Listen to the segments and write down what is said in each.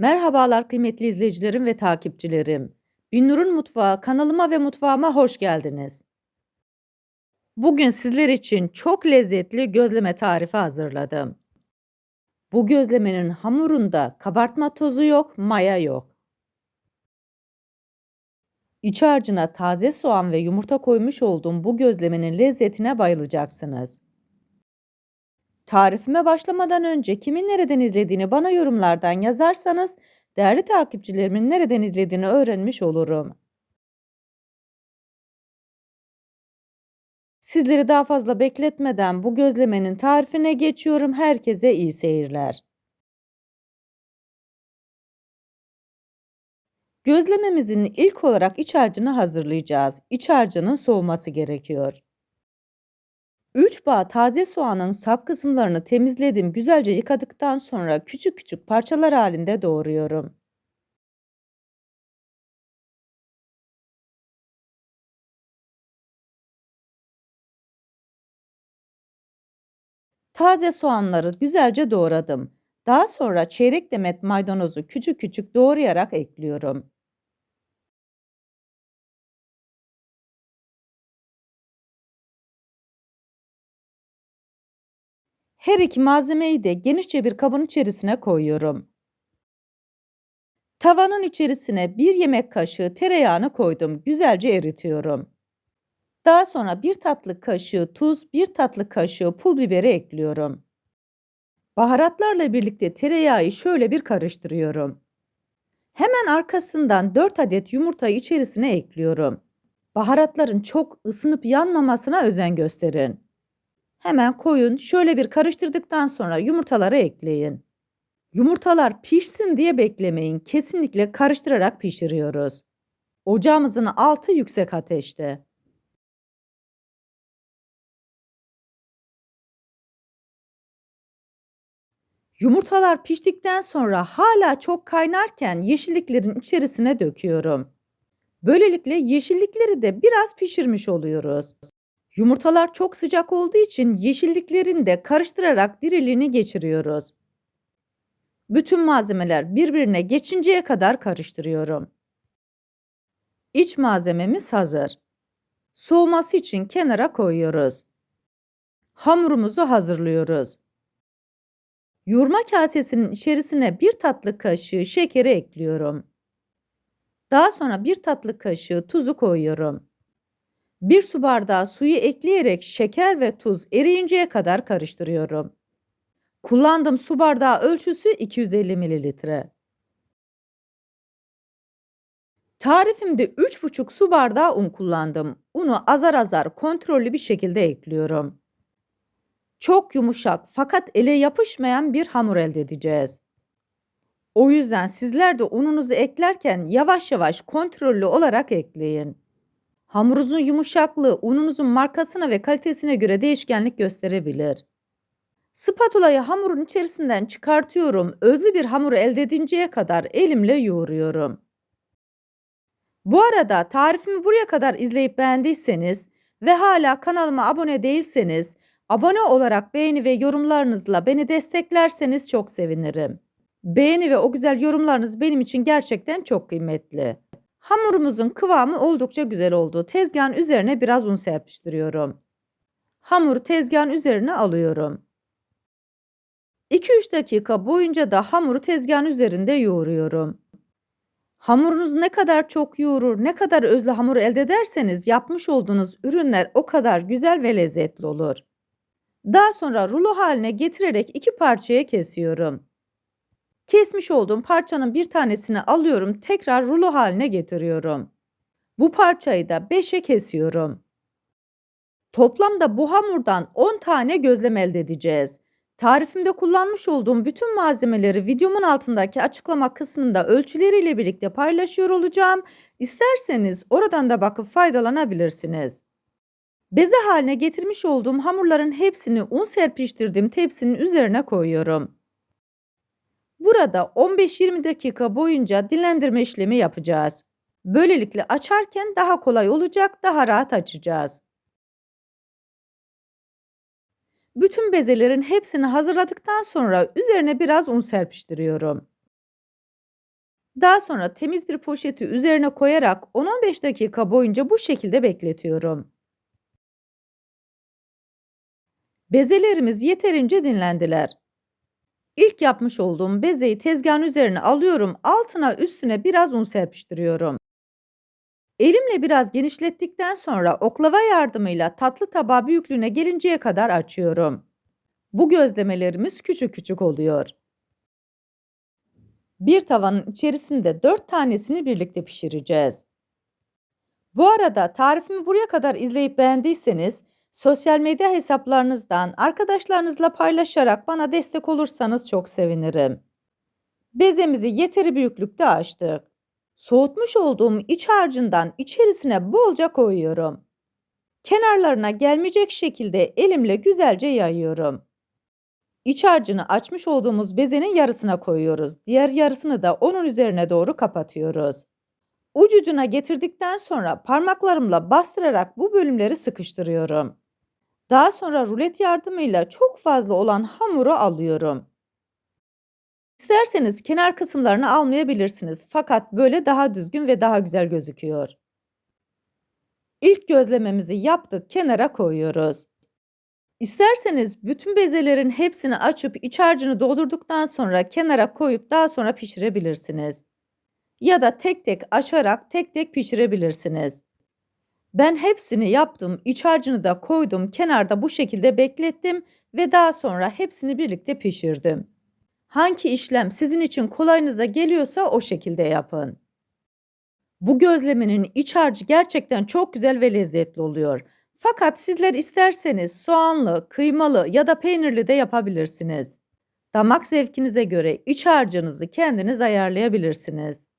Merhabalar kıymetli izleyicilerim ve takipçilerim. Binnur'un Mutfağı kanalıma ve mutfağıma hoş geldiniz. Bugün sizler için çok lezzetli gözleme tarifi hazırladım. Bu gözlemenin hamurunda kabartma tozu yok, maya yok. İç harcına taze soğan ve yumurta koymuş olduğum bu gözlemenin lezzetine bayılacaksınız. Tarifime başlamadan önce kimin nereden izlediğini bana yorumlardan yazarsanız değerli takipçilerimin nereden izlediğini öğrenmiş olurum. Sizleri daha fazla bekletmeden bu gözlemenin tarifine geçiyorum. Herkese iyi seyirler. Gözlememizin ilk olarak iç harcını hazırlayacağız. İç harcının soğuması gerekiyor. 3 bağ taze soğanın sap kısımlarını temizledim. Güzelce yıkadıktan sonra küçük küçük parçalar halinde doğruyorum. Taze soğanları güzelce doğradım. Daha sonra çeyrek demet maydanozu küçük küçük doğrayarak ekliyorum. Her iki malzemeyi de genişçe bir kabın içerisine koyuyorum. Tavanın içerisine bir yemek kaşığı tereyağını koydum. Güzelce eritiyorum. Daha sonra bir tatlı kaşığı tuz, bir tatlı kaşığı pul biberi ekliyorum. Baharatlarla birlikte tereyağı şöyle bir karıştırıyorum. Hemen arkasından 4 adet yumurtayı içerisine ekliyorum. Baharatların çok ısınıp yanmamasına özen gösterin. Hemen koyun, şöyle bir karıştırdıktan sonra yumurtaları ekleyin. Yumurtalar pişsin diye beklemeyin. Kesinlikle karıştırarak pişiriyoruz. Ocağımızın altı yüksek ateşte. Yumurtalar piştikten sonra hala çok kaynarken yeşilliklerin içerisine döküyorum. Böylelikle yeşillikleri de biraz pişirmiş oluyoruz. Yumurtalar çok sıcak olduğu için yeşilliklerini de karıştırarak diriliğini geçiriyoruz. Bütün malzemeler birbirine geçinceye kadar karıştırıyorum. İç malzememiz hazır. Soğuması için kenara koyuyoruz. Hamurumuzu hazırlıyoruz. Yoğurma kasesinin içerisine bir tatlı kaşığı şekeri ekliyorum. Daha sonra bir tatlı kaşığı tuzu koyuyorum. Bir su bardağı suyu ekleyerek şeker ve tuz eriyinceye kadar karıştırıyorum. Kullandığım su bardağı ölçüsü 250 mililitre. Tarifimde 3,5 su bardağı un kullandım. Unu azar azar kontrollü bir şekilde ekliyorum. Çok yumuşak fakat ele yapışmayan bir hamur elde edeceğiz. O yüzden sizler de ununuzu eklerken yavaş yavaş kontrollü olarak ekleyin. Hamurunuzun yumuşaklığı ununuzun markasına ve kalitesine göre değişkenlik gösterebilir. Spatulayı hamurun içerisinden çıkartıyorum. Özlü bir hamur elde edinceye kadar elimle yoğuruyorum. Bu arada tarifimi buraya kadar izleyip beğendiyseniz ve hala kanalıma abone değilseniz abone olarak beğeni ve yorumlarınızla beni desteklerseniz çok sevinirim. Beğeni ve o güzel yorumlarınız benim için gerçekten çok kıymetli. Hamurumuzun kıvamı oldukça güzel oldu. Tezgahın üzerine biraz un serpiştiriyorum. Hamuru tezgahın üzerine alıyorum. 2-3 dakika boyunca da hamuru tezgahın üzerinde yoğuruyorum. Hamurunuz ne kadar çok yoğurur, ne kadar özlü hamur elde ederseniz yapmış olduğunuz ürünler o kadar güzel ve lezzetli olur. Daha sonra rulo haline getirerek iki parçaya kesiyorum. Kesmiş olduğum parçanın bir tanesini alıyorum, tekrar rulo haline getiriyorum. Bu parçayı da 5'e kesiyorum. Toplamda bu hamurdan 10 tane gözlem elde edeceğiz. Tarifimde kullanmış olduğum bütün malzemeleri videomun altındaki açıklama kısmında ölçüleriyle birlikte paylaşıyor olacağım. İsterseniz oradan da bakıp faydalanabilirsiniz. Beze haline getirmiş olduğum hamurların hepsini un serpiştirdiğim tepsinin üzerine koyuyorum. Burada 15-20 dakika boyunca dinlendirme işlemi yapacağız. Böylelikle açarken daha kolay olacak, daha rahat açacağız. Bütün bezelerin hepsini hazırladıktan sonra üzerine biraz un serpiştiriyorum. Daha sonra temiz bir poşeti üzerine koyarak 10-15 dakika boyunca bu şekilde bekletiyorum. Bezelerimiz yeterince dinlendiler. İlk yapmış olduğum bezeyi tezgahın üzerine alıyorum. Altına üstüne biraz un serpiştiriyorum. Elimle biraz genişlettikten sonra oklava yardımıyla tatlı tabağı büyüklüğüne gelinceye kadar açıyorum. Bu gözlemelerimiz küçük küçük oluyor. Bir tavanın içerisinde 4 tanesini birlikte pişireceğiz. Bu arada tarifimi buraya kadar izleyip beğendiyseniz sosyal medya hesaplarınızdan arkadaşlarınızla paylaşarak bana destek olursanız çok sevinirim. Bezemizi yeteri büyüklükte açtık. Soğutmuş olduğum iç harcından içerisine bolca koyuyorum. Kenarlarına gelmeyecek şekilde elimle güzelce yayıyorum. İç harcını açmış olduğumuz bezenin yarısına koyuyoruz. Diğer yarısını da onun üzerine doğru kapatıyoruz. Ucucuna getirdikten sonra parmaklarımla bastırarak bu bölümleri sıkıştırıyorum. Daha sonra rulet yardımıyla çok fazla olan hamuru alıyorum. İsterseniz kenar kısımlarını almayabilirsiniz fakat böyle daha düzgün ve daha güzel gözüküyor. İlk gözlememizi yaptık, kenara koyuyoruz. İsterseniz bütün bezelerin hepsini açıp iç harcını doldurduktan sonra kenara koyup daha sonra pişirebilirsiniz. Ya da tek tek açarak tek tek pişirebilirsiniz. Ben hepsini yaptım, iç harcını da koydum, kenarda bu şekilde beklettim ve daha sonra hepsini birlikte pişirdim. Hangi işlem sizin için kolayınıza geliyorsa o şekilde yapın. Bu gözlemenin iç harcı gerçekten çok güzel ve lezzetli oluyor. Fakat sizler isterseniz soğanlı, kıymalı ya da peynirli de yapabilirsiniz. Damak zevkinize göre iç harcınızı kendiniz ayarlayabilirsiniz.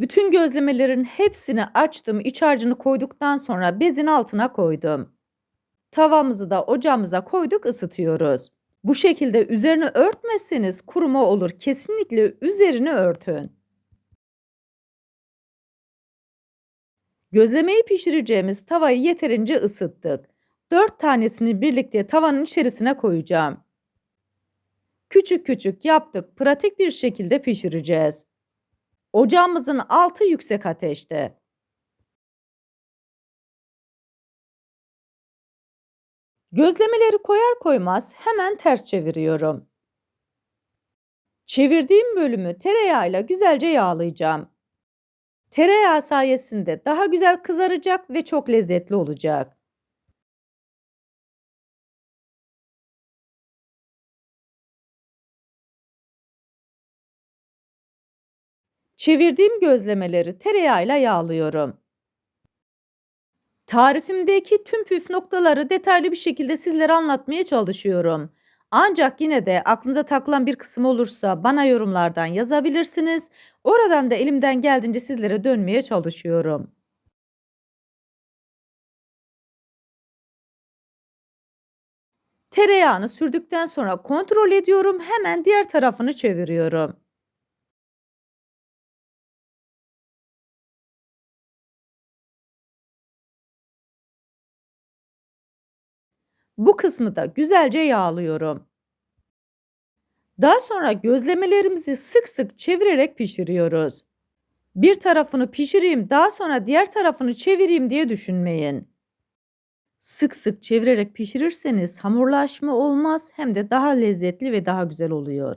Bütün gözlemelerin hepsini açtım, iç harcını koyduktan sonra bezin altına koydum. Tavamızı da ocağımıza koyduk, ısıtıyoruz. Bu şekilde üzerini örtmezseniz kuruma olur. Kesinlikle üzerini örtün. Gözlemeyi pişireceğimiz tavayı yeterince ısıttık. 4 tanesini birlikte tavanın içerisine koyacağım. Küçük küçük yaptık, pratik bir şekilde pişireceğiz. Ocağımızın altı yüksek ateşte. Gözlemeleri koyar koymaz hemen ters çeviriyorum. Çevirdiğim bölümü tereyağıyla güzelce yağlayacağım. Tereyağı sayesinde daha güzel kızaracak ve çok lezzetli olacak. Çevirdiğim gözlemeleri tereyağıyla yağlıyorum. Tarifimdeki tüm püf noktaları detaylı bir şekilde sizlere anlatmaya çalışıyorum. Ancak yine de aklınıza takılan bir kısım olursa bana yorumlardan yazabilirsiniz. Oradan da elimden geldiğince sizlere dönmeye çalışıyorum. Tereyağını sürdükten sonra kontrol ediyorum. Hemen diğer tarafını çeviriyorum. Bu kısmı da güzelce yağlıyorum. Daha sonra gözlemelerimizi sık sık çevirerek pişiriyoruz. Bir tarafını pişireyim, daha sonra diğer tarafını çevireyim diye düşünmeyin. Sık sık çevirerek pişirirseniz hamurlaşma olmaz hem de daha lezzetli ve daha güzel oluyor.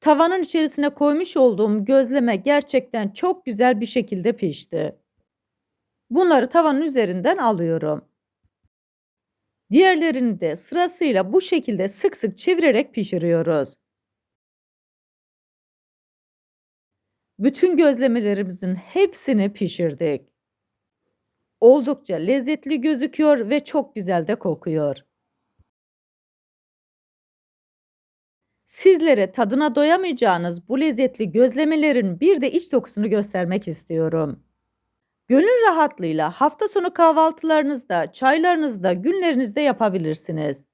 Tavanın içerisine koymuş olduğum gözleme gerçekten çok güzel bir şekilde pişti. Bunları tavanın üzerinden alıyorum. Diğerlerini de sırasıyla bu şekilde sık sık çevirerek pişiriyoruz. Bütün gözlemelerimizin hepsini pişirdik. Oldukça lezzetli gözüküyor ve çok güzel de kokuyor. Sizlere tadına doyamayacağınız bu lezzetli gözlemelerin bir de iç dokusunu göstermek istiyorum. Gönül rahatlığıyla hafta sonu kahvaltılarınızda, çaylarınızda, günlerinizde yapabilirsiniz.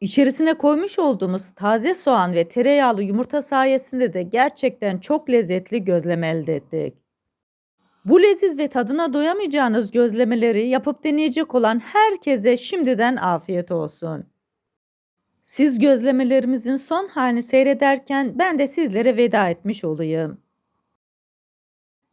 İçerisine koymuş olduğumuz taze soğan ve tereyağlı yumurta sayesinde de gerçekten çok lezzetli gözleme elde ettik. Bu leziz ve tadına doyamayacağınız gözlemeleri yapıp deneyecek olan herkese şimdiden afiyet olsun. Siz gözlemelerimizin son halini seyrederken ben de sizlere veda etmiş olayım.